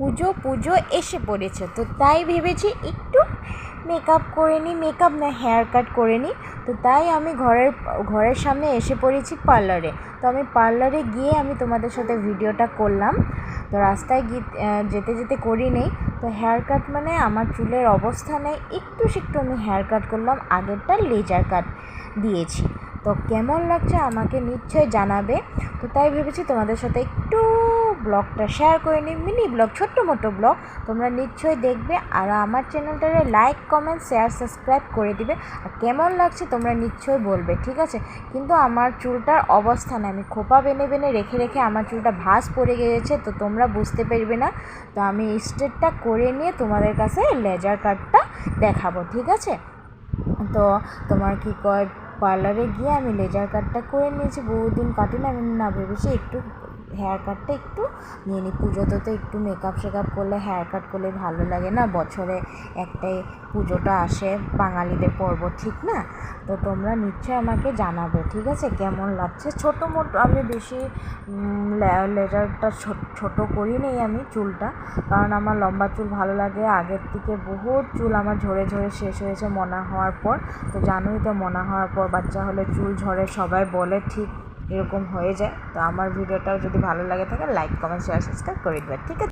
পুজো পুজো এসে পড়েছে। তো তাই ভেবেছি একটু মেকআপ করে নিই মেকআপ না হেয়ার কাট করে নিই তো তাই আমি ঘরের ঘরের সামনে এসে পড়েছি পার্লারে তো আমি পার্লারে গিয়ে আমি তোমাদের সাথে ভিডিওটা করলাম। তো রাস্তায় গিয়ে যেতে যেতে করি নেই। তো হেয়ার কাট মানে আমার চুলের অবস্থা নেই। একটু একটু আমি হেয়ার কাট করলাম। আগেরটা লেজার কাট দিয়েছি। তো কেমন লাগছে আমাকে নিশ্চয়ই জানাবে। তো তাই ভেবেছি তোমাদের সাথে একটু ব্লগটা শেয়ার করে নিই মিনি ব্লগ, ছোট্ট মোটো ব্লগ। তোমরা নিশ্চয়ই দেখবে আর আমার চ্যানেলটারে লাইক কমেন্ট শেয়ার সাবস্ক্রাইব করে দিবে। আর কেমন লাগছে তোমরা নিশ্চয়ই বলবে, ঠিক আছে? কিন্তু আমার চুলটার অবস্থা না, আমি খোপা বেনে বেনে রেখে রেখে আমার চুলটা ভাঁজ পড়ে গিয়েছে, তো তোমরা বুঝতে পারবে না। তো আমি স্ট্রেটটা করে নিয়ে তোমাদের কাছে লেজার কাটটা দেখাবো, ঠিক আছে? তো তোমার কি কয় পার্লারে গিয়ে আমি লেজার কাটটা করে নিয়েছি, বহুদিন কাটি না আমি না ভেবেছি একটু হেয়ার কাটটা একটু নিয়ে নিই পুজোতে তো একটু মেকআপ শেকআপ করলে হেয়ার কাট করলে ভালো লাগে না? বছরে একটাই পুজোটা আসে, বাঙালিদের পর্ব, ঠিক না? তো তোমরা নিশ্চয়ই আমাকে জানাবে, ঠিক আছে? কেমন লাগছে? ছোটো মোটো আমি বেশি লেজারটা ছোটো করি নেই আমি চুলটা। কারণ আমার লম্বা চুল ভালো লাগে। আগের থেকে বহুত চুল আমার ঝরে ঝরে শেষ হয়েছে মনা হওয়ার পর। তো জানোই তো মনা হওয়ার পর বাচ্চা হলে চুল ঝরে সবাই বলে, ঠিক এরকম হয়ে যায়। তো আমার ভিডিওটাও যদি ভালো লাগে থাকে লাইক কমেন্ট শেয়ার সাবস্ক্রাইব করে দেবে। ঠিক আছে?